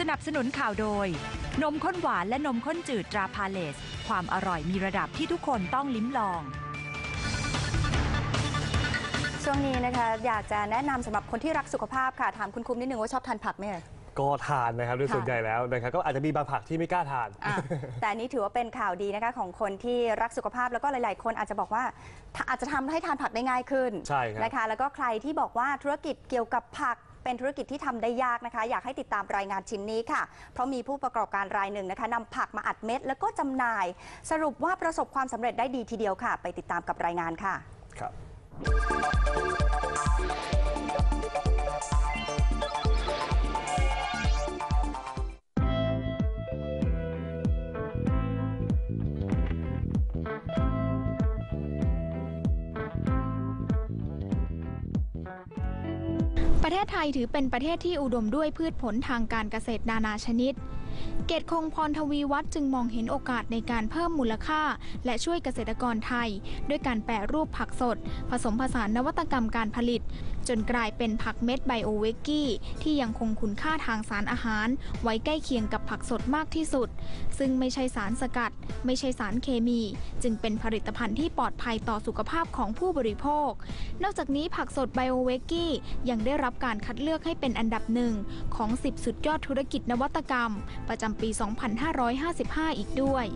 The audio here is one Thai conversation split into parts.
สนับสนุนข่าวโดย นมข้นหวานและนมข้นจืดตราพาเลส ความอร่อยมีระดับที่ทุกคนต้องลิ้มลอง ช่วงนี้นะคะอยากจะแนะนำสำหรับคนที่รักสุขภาพค่ะ ถามคุณคุ้มนิดนึงว่าชอบทานผักไหมเอ่ย ก็ทานนะครับโดยค่ะ ส่วนใหญ่แล้วนะครับก็อาจจะมีบางผักที่ไม่กล้าทาน อะ แต่อันนี้ถือว่าเป็นข่าวดีนะคะของคนที่รักสุขภาพแล้วก็หลาย ๆ คนอาจจะบอกว่าถ้าอาจจะทำให้ทานผักได้ง่ายขึ้นใช่ครับ นะคะ แล้วก็ใครที่บอกว่าธุรกิจเกี่ยวกับผัก เป็นธุรกิจที่ทำได้ยากนะคะ อยากให้ติดตามรายงานชิ้นนี้ค่ะ เพราะมีผู้ประกอบการรายหนึ่งนะคะนำผักมาอัดเม็ด แล้วก็จำหน่าย สรุปว่าประสบความสำเร็จได้ดีทีเดียวค่ะ ไปติดตามกับรายงานค่ะ ครับ ประเทศไทยถือเป็นประเทศที่อุดมด้วยพืชผลทางการเกษตรนานาชนิด เกตคงพรทวีวัฒน์จึงมองเห็นโอกาสในการเพิ่มมูลค่า และช่วยเกษตรกรไทย ด้วยการแปรรูปผักสด ผสมผสานนวัตกรรมการผลิตจนกลายเป็นผักเม็ดไบโอเวกกี้ที่ยังคงคุณค่าทางสารอาหาร ไว้ใกล้เคียงกับผักสดมากที่สุด ซึ่งไม่ใช่สารสกัด ไม่ใช่สารเคมี จึงเป็นผลิตภัณฑ์ที่ปลอดภัยต่อสุขภาพของผู้บริโภค นอกจากนี้ผักสดไบโอเวกกี้ยังได้รับการคัดเลือกให้เป็นอันดับหนึ่งของ 10 สุดยอดธุรกิจนวัตกรรม ประจำปี 2555 อีกด้วย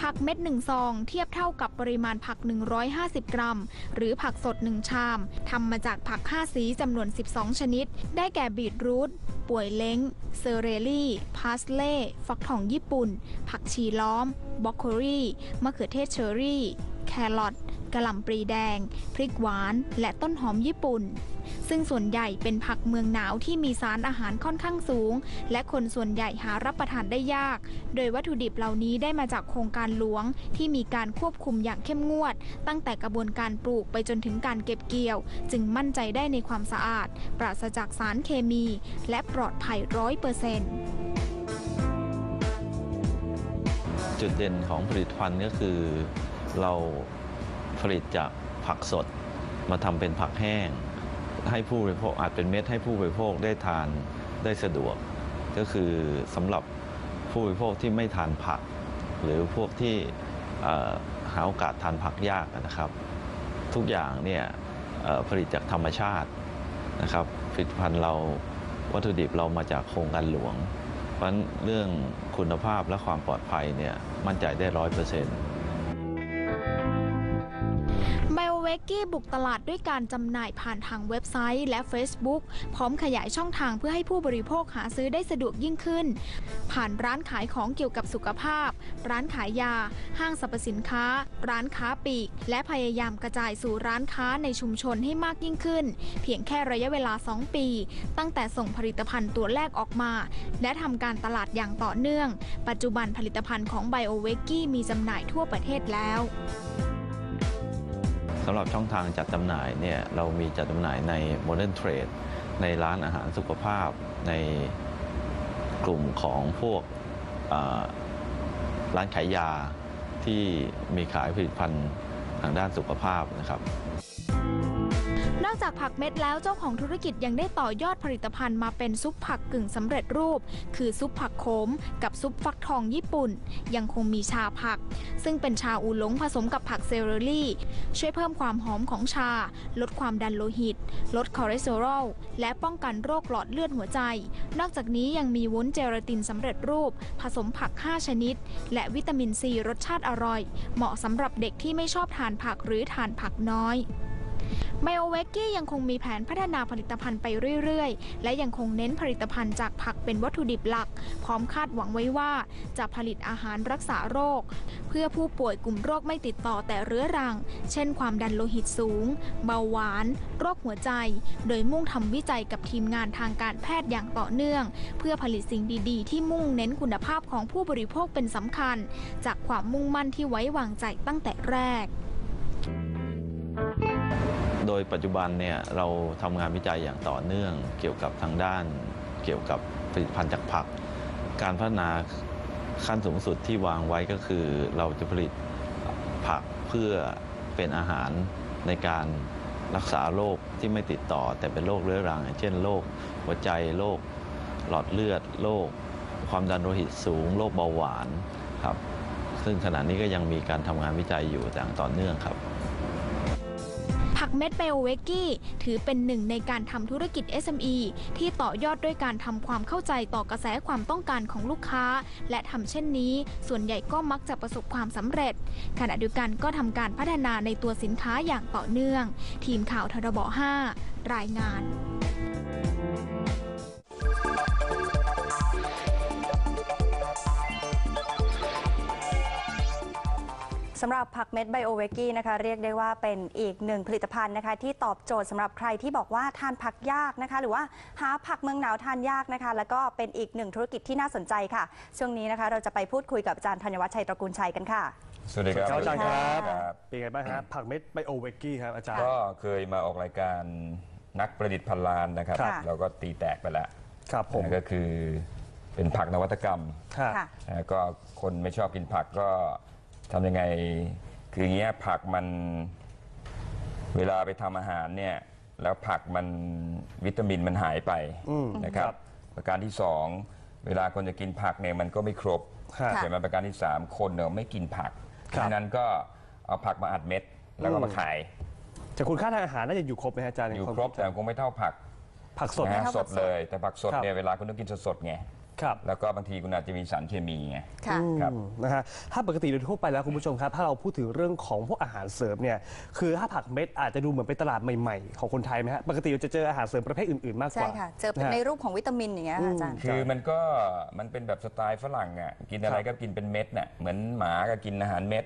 ผักเม็ด1ซอง เทียบเท่ากับปริมาณผัก 150 กรัม หรือผักสด 1 ชามทำมาจากผัก 5 สีจำนวน 12 ชนิด ได้แก่บีทรูทป่วยเล้ง เซเรลลี่ พาสเล่ ฟักทองญี่ปุ่น ผักชีล้อม บล็อกโคลีมะเขือเทศเชอร์รี่ แครอท กะหล่ำปลีแดง พริกหวาน และต้นหอมญี่ปุ่น ซึ่งส่วนใหญ่เป็นผักเมืองหนาวที่มีสารอาหารค่อนข้างสูง และคนส่วนใหญ่หารับประทานได้ยาก โดยวัตถุดิบเหล่านี้ได้มาจากโครงการหลวง ที่มีการควบคุมอย่างเข้มงวด ตั้งแต่กระบวนการปลูกไปจนถึงการเก็บเกี่ยว จึงมั่นใจได้ในความสะอาด ปราศจากสารเคมี และปลอดภัยร้อยเปอร์เซ็นต์จุดเด่นของผลิตภัณฑ์ก็คือเรา ลิตจากผักสด มาทำเป็นผักแห้ง ให้ผู้บริโภคอาจเป็นเม็ดให้ผู้บริโภคได้ทานได้สะดวก ก็คือสำหรับผู้บริโภคที่ไม่ทานผัก หรือพวกที่หาโอกาสทานผักยากนะครับ ทุกอย่างเนี่ยผลิตจากธรรมชาตินะครับผลิตภัณฑ์เราวัตถุดิบเรามาจากโครงการหลวง เพราะเรื่องคุณภาพและความปลอดภัยเนี่ยมั่นใจได้ร้อยเปอร์เซ็นต์ กกี้บุกตลาดด้วยการจำหน่ายผ่านทางเว็บไซต์และ Facebook พร้อมขยายช่องทางเพื่อให้ผู้บริโภคหาซื้อได้สะดวกยิ่งขึ้น ผ่านร้านขายของเกี่ยวกับสุขภาพ ร้านขายยา ห้างสรรพสินค้า ร้านค้าปลีก และพยายามกระจายสู่ร้านค้าในชุมชนให้มากยิ่งขึ้น เพียงแค่ระยะเวลา 2 ปี ตั้งแต่ส่งผลิตภัณฑ์ตัวแรกออกมา และทำการตลาดอย่างต่อเนื่อง ปัจจุบันผลิตภัณฑ์ของไบโอเวกกี้มีจำหน่ายทั่วประเทศแล้ว สำหรับช่องทางจัดจำหน่ายเนี่ยเรามีจัดจำหน่ายใน Modern Trade ในร้านอาหารสุขภาพในกลุ่มของพวกร้านขายยาที่มีขายผลิตภัณฑ์ทางด้านสุขภาพนะครับ จากผักเม็ดแล้วเจ้าของธุรกิจยังได้ต่อยอดผลิตภัณฑ์มาเป็นซุปผักกึ่งสำเร็จรูป คือซุปผักโขมกับซุปฟักทองญี่ปุ่น ยังคงมีชาผัก ซึ่งเป็นชาอูหลงผสมกับผักเซเรลลี่ ช่วยเพิ่มความหอมของชา ลดความดันโลหิต ลดคอเลสเตอรอลและป้องกันโรคหลอดเลือดหัวใจ นอกจากนี้ยังมีวุ้นเจลาตินสำเร็จรูป ผสมผัก 5 ชนิด และวิตามินซีรสชาติอร่อย เหมาะสำหรับเด็กที่ไม่ชอบทานผักหรือทานผักน้อย ไบโอเวกกี้ยังคงมีแผนพัฒนาผลิตภัณฑ์ไปเรื่อยๆ และยังคงเน้นผลิตภัณฑ์จากผักเป็นวัตถุดิบหลัก พร้อมคาดหวังไว้ว่า จะผลิตอาหารรักษาโรค เพื่อผู้ป่วยกลุ่มโรคไม่ติดต่อแต่เรื้อรัง เช่นความดันโลหิตสูง เบาหวาน โรคหัวใจ โดยมุ่งทำวิจัยกับทีมงานทางการแพทย์อย่างต่อเนื่อง เพื่อผลิตสิ่งดีๆ ที่มุ่งเน้นคุณภาพของผู้บริโภคเป็นสำคัญ จากความมุ่งมั่นที่ไว้วางใจตั้งแต่แรก โดยปัจจุบันเนี่ยเราทำงานวิจัยอย่างต่อเนื่อง เกี่ยวกับทางด้าน เกี่ยวกับผลิตภัณฑ์จากผัก การพัฒนาขั้นสูงสุดที่วางไว้ก็คือเราจะผลิตผักเพื่อเป็นอาหารในการรักษาโรคที่ไม่ติดต่อ แต่เป็นโรคเรื้อรัง เช่นโรคหัวใจโรคหลอดเลือดโรคความดันโลหิตสูงโรคเบาหวานครับซึ่งขณะนี้ก็ยังมีการทำงานวิจัยอยู่อย่างต่อเนื่องครับ เม็ดไบโอเวกกี้ถือเป็นหนึ่งในการทำธุรกิจ SME ที่ต่อยอดด้วยการทำความเข้าใจต่อกระแสความต้องการของลูกค้า และทำเช่นนี้ ส่วนใหญ่ก็มักจะประสบความสำเร็จ ขณะเดียวกันก็ทำการพัฒนาในตัวสินค้าอย่างต่อเนื่อง ทีมข่าวทรบ5รายงาน สำหรับผักเม็ดไบโอเวกี้นะคะเรียกได้ว่าเป็นอีกหนึ่งผลิตภัณฑ์นะคะที่ตอบโจทย์สำหรับใครที่บอกว่าทานผักยากนะคะ หรือว่าหาผักเมืองหนาวทานยากนะคะ แล้วก็เป็นอีกหนึ่งธุรกิจที่น่าสนใจค่ะ ช่วงนี้นะคะเราจะไปพูดคุยกับอาจารย์ธัญวัฒน์ชัยตระกูลชัยกันค่ะ สวัสดีครับครับอาจารย์ครับครับเป็นไงบ้างฮะผักเม็ดไบโอเวกกี้ครับอาจารย์ก็เคยมาออกรายการนักประดิษฐ์พันล้านนะครับค่ะแล้วก็ตีแตกไปแล้วครับผมนะก็คือเป็นผักนวัตกรรมค่ะค่ะนะก็คนไม่ชอบกินผักก็ ทำยังไงคืออย่างเงี้ยผักมันเวลาไปทำอาหารเนี่ยแล้วผักมันวิตามินมันหายไปอืมนะครับครับ ประการที่สองเวลาคนจะกินผักเนี่ยมันก็ไม่ครบค่ะใช่ไหมประการที่สามคนเนี่ยไม่กินผักครับฉะนั้นก็เอาผักมาอัดเม็ดแล้วก็มาขายแต่คุณค่าทางอาหารน่าจะอยู่ครบไหมฮะอาจารย์อยู่ในวามครบแต่คงไม่เท่าผักผักสดนะนะฮะเท่าสผัดกสดเลย แต่ผักสดครับเนี่ยเวลาคุณต้องกินสดๆไง ครับแล้วก็บางทีคุณอาจจะมีสารเคมีไง ค่ะครับอืมนะฮะถ้าปกติโดยทั่วไปแล้วคุณผู้ชมครับ ถ้าเราพูดถึงเรื่องของพวกอาหารเสริมเนี่ย คือถ้าผักเม็ดอาจจะดูเหมือนเป็นตลาดใหม่ๆ ของคนไทยไหมฮะ ปกติเราจะเจออาหารเสริมประเภทอื่นๆ มากกใช่ว่าค่ะ เจอเป็นนะฮะในรูปของวิตามินอย่างเงี้ยค่ะอาจารย์ คือมันก็มันเป็นแบบสไตล์ฝรั่งอะกินอะไรก็กินเป็นเม็ดน่ะเหมือนหมาก็กินอาหารเม็ด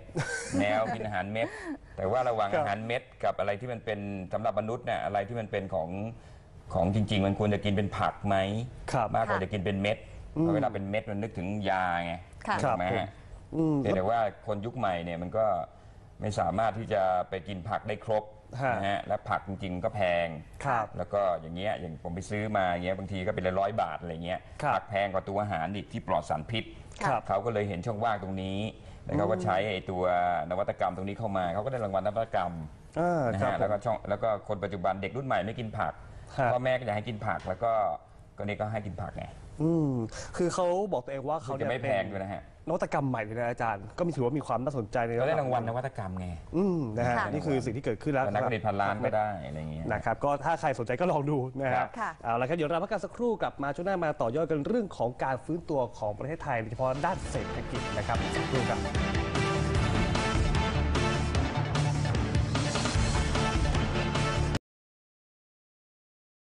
แมวกินอาหารเม็ด แต่ว่าระหว่างครับอาหารเม็ดกับอะไรที่มันเป็นสำหรับมนุษย์เนี่ยอะไรที่มันเป็นของของจริง ๆ มันควรจะกินเป็นผักไหมครับมากกว่าค่ะ จะกินเป็นเม็ด เพราะเวลาเป็นเม็ดมันนึกถึงยาไงค่ะ ถูกไหมครับผม ฮะอืม เพียงแต่ว่าคนยุคใหม่เนี่ยมันก็ไม่สามารถที่จะไปกินผักได้ครบฮะ นะฮะและผักจริงๆก็แพง ครับ แล้วก็อย่างเงี้ยอย่างผมไปซื้อมาอย่างเงี้ยบางทีก็เป็นร้อยๆบาทอะไรเงี้ยครับผักแพงกว่าตัวอาหารดิบที่ปลอดสารพิษครับ เขาก็เลยเห็นช่องว่างตรงนี้ แล้วเขาก็ใช้ไอ้ตัวนวัตกรรมตรงนี้เข้ามาเขาก็ได้รางวัลนวัตกรรมอ่านะครับฮะแล้วผก็มช่องแล้วก็คนปัจจุบันเด็กรุ่นใหม่ไม่กินผักฮะ พ่อแม่ก็อยากให้กินผักแล้วก็ก็นี่ก็ให้กินผักไง อืมคือเขาบอกตัวเองว่าเขาเขาเนี่จะยไม่เป็แพนงด้วยนะฮะนวัตกรรมใหม่เลยนะอาจารย์ ก็มีถือว่ามีความน่าสนใจในก็ได้รางวัลนนะวัตกรรมไงอืมนะฮะค่ะนี่คือสิ่งที่เกิดขึ้นแล้วนักผลิตพันล้านก็ได้อะไรเงี้ยนะครับก็ถ้าใครสนใจก็ลองดูนะครัฮะบค่ะเอาละครับเดี๋ยวเราพักกันสักครู่กลับมาช่วงหน้ามาต่อยอดกันเรื่องของการฟื้นตัวของประเทศไทยโดยเฉพาะด้านเศรษฐกิจนะครับสักครู่ครับ